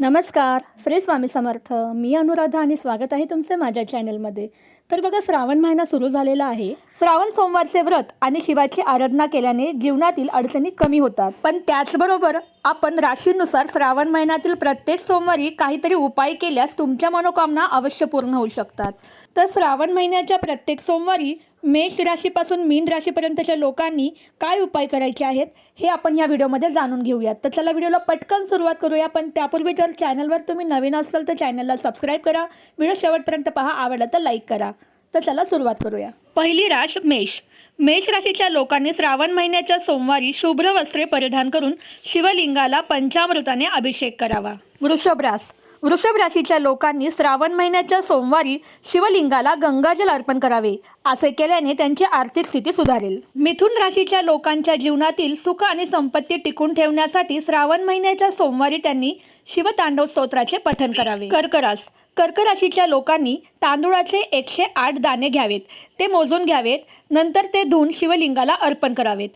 नमस्कार श्री स्वामी समर्थ. मी अनुराधा आणि स्वागत आहे तुमचे माझ्या चॅनलमध्ये. तर बघा श्रावण महिना सुरू झालेला आहे. श्रावण सोमवारचे व्रत आणि शिवाची आराधना केल्याने जीवनातील अडचणी कमी होतात. पण त्याचबरोबर आपण राशीनुसार श्रावण महिन्यातील प्रत्येक सोमवारी काहीतरी उपाय केल्यास तुमच्या मनोकामना अवश्य पूर्ण होऊ शकतात. तर श्रावण महिन्याच्या प्रत्येक सोमवारी मेष राशीपासून मीन राशीपर्यंतच्या लोकांनी काय उपाय करायचे आहेत हे आपण या व्हिडिओमध्ये जाणून घेऊयात. तर चला व्हिडिओला पटकन सुरुवात करूया पण त्यापूर्वी जर चॅनलवर तुम्ही नवीन असाल तर चॅनलला सबस्क्राईब करा. व्हिडिओ शेवटपर्यंत पहा आवडला तर लाईक करा. तर चला सुरुवात करूया. पहिली राश मेष. मेष राशीच्या लोकांनी श्रावण महिन्याच्या सोमवारी शुभ्र वस्त्रे परिधान करून शिवलिंगाला पंचामृताने अभिषेक करावा. वृषभ रास. वृषभ राशीच्या लोकांनी श्रावण महिन्याच्या सोमवारी शिवलिंगाला गंगाजल अर्पण करावे असे केल्याने त्यांची आर्थिक स्थिती सुधारेल. मिथुन राशीच्या लोकांच्या जीवनातील सुख आणि संपत्ती टिकून ठेवण्यासाठी श्रावण महिन्याच्या सोमवारी त्यांनी शिवतांडव स्तोत्राचे पठण करावे. कर्करास कर्क राशीच्या लोकांनी तांदूळाचे एकशे आठ दाणे घ्यावेत ते मोजून घ्यावेत नंतर ते धुवून शिवलिंगाला अर्पण करावेत.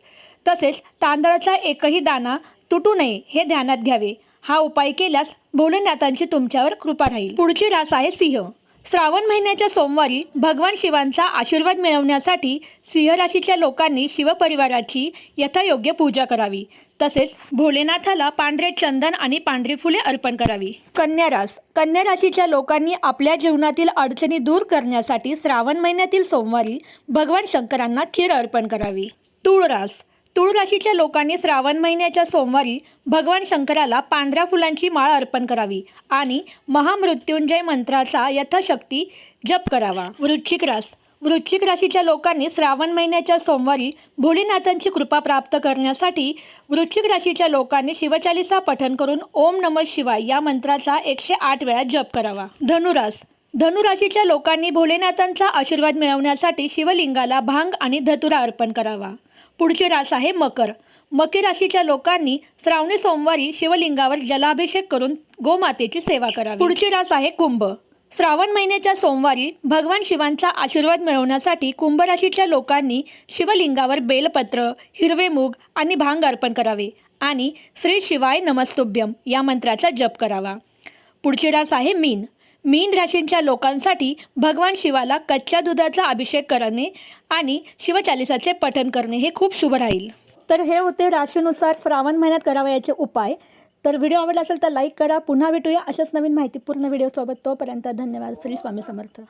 तसेच तांदळाचा एकही दाणा तुटू नये हे ध्यानात घ्यावे. हा उपाय केल्यास भोलेनाथांची तुमच्यावर कृपा राहील. पुढची रास आहे सिंह. श्रावण महिन्याच्या सोमवारी भगवान शिवांचा आशीर्वाद मिळवण्यासाठी सिंह राशीच्या लोकांनी शिवपरिवाराची यथायोग्य पूजा करावी. तसेच भोलेनाथाला पांढरे चंदन आणि पांढरी फुले अर्पण करावी. कन्या रास. कन्या राशीच्या लोकांनी आपल्या जीवनातील अडचणी दूर करण्यासाठी श्रावण महिन्यातील सोमवारी भगवान शंकरांना खीर अर्पण करावी. तुळ रास तुळ राशीच्या लोकांनी श्रावण महिन्याच्या सोमवारी भगवान शंकराला पांढऱ्या फुलांची माळ अर्पण करावी आणि महामृत्युंजय मंत्राचा यथाशक्ती जप करावा. वृश्चिक रास. वृश्चिक राशीच्या लोकांनी श्रावण महिन्याच्या सोमवारी भोलेनाथांची कृपा प्राप्त करण्यासाठी वृश्चिक राशीच्या लोकांनी शिवचालिसा पठण करून ओम नम शिवाय या मंत्राचा एकशे आठ वेळा जप करावा. धनुरास. धनुराशीच्या लोकांनी भोलेनाथांचा आशीर्वाद मिळवण्यासाठी शिवलिंगाला भांग आणि धतुरा अर्पण करावा. पुढची रास आहे मकर. मकर राशीच्या लोकांनी श्रावणी सोमवारी शिवलिंगावर जलाभिषेक करून गोमातेची सेवा करावी. पुढची रास आहे कुंभ. श्रावण महिन्याच्या सोमवारी भगवान शिवांचा आशीर्वाद मिळवण्यासाठी कुंभ राशीच्या लोकांनी शिवलिंगावर बेलपत्र हिरवे मूग आणि भांग अर्पण करावे आणि श्री शिवाय नमस्तुभ्यम या मंत्राचा जप करावा. पुढची रास आहे मीन. मीन राशींच्या लोकांसाठी भगवान शिवाला कच्च्या दुधाचा अभिषेक करणे आणि शिवचालिसाचे पठण करणे हे खूप शुभ राहील. तर हे होते राशीनुसार श्रावण महिन्यात करावयाचे उपाय. तर व्हिडिओ आवडला असेल तर लाईक करा. पुन्हा भेटूया अशाच नवीन माहितीपूर्ण व्हिडिओसोबत. तोपर्यंत धन्यवाद. श्री स्वामी समर्थ.